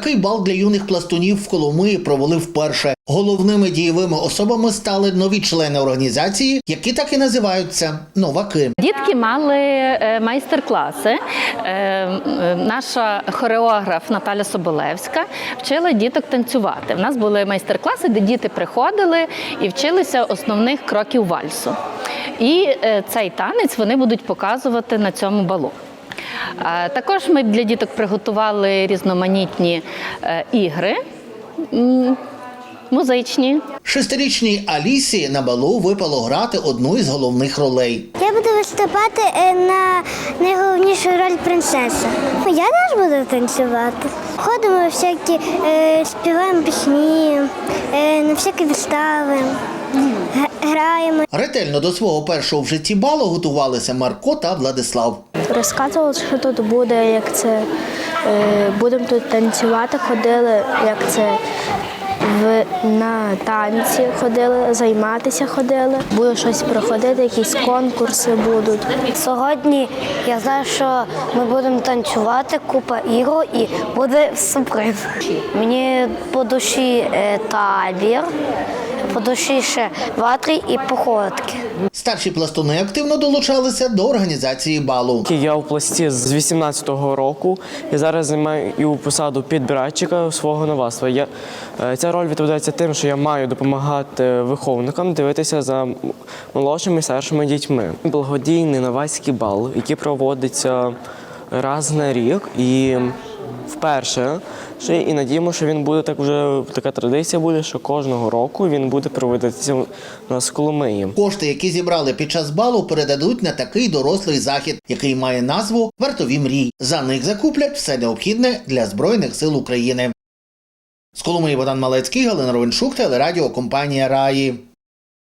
Такий бал для юних пластунів в Коломиї провели вперше. Головними дієвими особами стали нові члени організації, які так і називаються новаки. Дітки мали е, майстер-класи. Е, е, Наша хореограф Наталя Соболевська вчила діток танцювати. В нас були майстер-класи, де діти приходили і вчилися основних кроків вальсу. І цей танець вони будуть показувати на цьому балу. Також ми для діток приготували різноманітні е, ігри. Музичні, Шестирічній Алісі на балу випало грати одну із головних ролей. Я буду виступати е, на найголовнішу роль принцеси. Я теж буду танцювати. Ходимо всякі, е, співаємо пісні, на всякі вистави, граємо. Ретельно до свого першого в житті балу готувалися Марко та Владислав. Розказували, що тут буде, як це е, будемо тут танцювати, ходили, як це в, на танці ходили, займатися ходили. Буде щось проходити, якісь конкурси будуть. Сьогодні я знаю, що ми будемо танцювати, купа ігор і буде сюрприз. Мені по душі е, табір, по душі ще ватрі і походки. Старші пластуни активно долучалися до організації балу. Я у пласті з 18-го року і зараз займаю посаду підбиратчика свого новацтва. Я, е, ця роль відповідається тим, що я маю допомагати виховникам дивитися за молодшими і старшими дітьми. Благодійний новацький бал, який проводиться раз на рік і вперше. Ще і надіємо, що він буде так вже така традиція буде, що кожного року він буде проводитися у нас Коломиї. Кошти, які зібрали під час балу, передадуть на такий дорослий захід, який має назву Вартові мрій. За них закуплять все необхідне для Збройних сил України. З Коломиї Богдан Малецький, Галина Ровеншук, телерадіо компанія Раї.